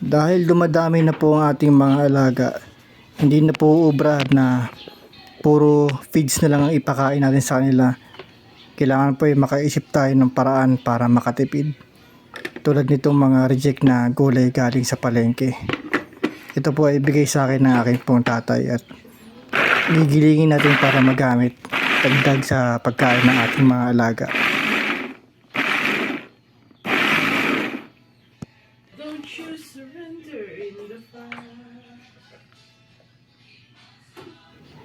Dahil dumadami na po ang ating mga alaga, hindi na po ubra na puro feeds na lang ang ipakain natin sa kanila. Kailangan po ay makaisip tayo ng paraan para makatipid. Tulad nitong mga reject na gulay galing sa palengke. Ito po ay ibigay sa akin ng aking pong tatay at gigilingin natin para magamit dagdag sa pagkain ng ating mga alaga. Don't you surrender in the fire.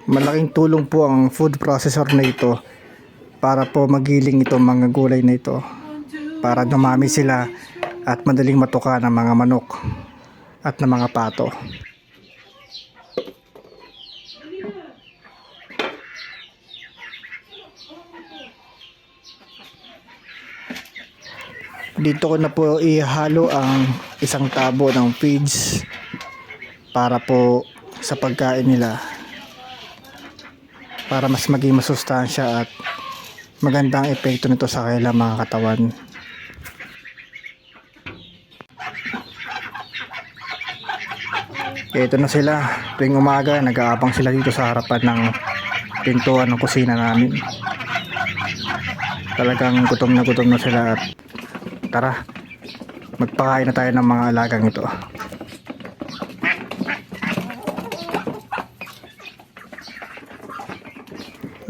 Malaking tulong po ang food processor na ito para po magiling itong mga gulay na ito para dumami sila at madaling matuka ng mga manok at ng mga pato. Dito ko na po ihalo ang isang tabo ng feeds para po sa pagkain nila para mas maging masustansya at magandang epekto nito sa kanilang mga katawan. Ito na sila. Tuwing umaga, nag-aabang sila dito sa harapan ng pintuan ng kusina namin. Talagang gutom na gutom na sila at tara, magpakain na tayo ng mga alagang ito.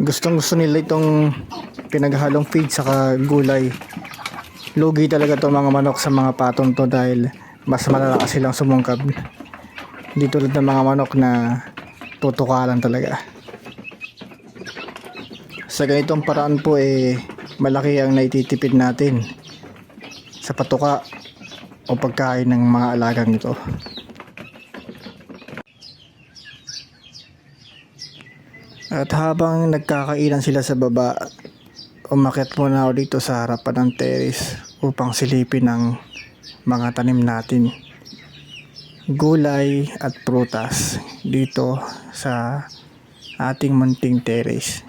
Gustong gusto nila itong pinaghalong feed sa gulay. Lugi talaga to mga manok sa mga patong to dahil mas malalakas silang sumungkab. Hindi tulad ng mga manok na tutukalan talaga. Sa ganitong paraan po eh malaki ang naititipid natin sa patuka o pagkain ng mga alagang ito. At habang nagkakainan sila sa baba, umakyat muna ako dito sa harapan ng terrace upang silipin ang mga tanim natin. Gulay at prutas dito sa ating munting terrace.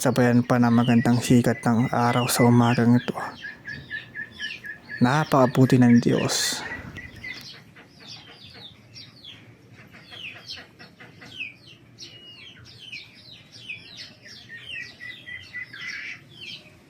Sabayan pa na magandang sikat ng araw sa umagang ito. Napakabuti ng Diyos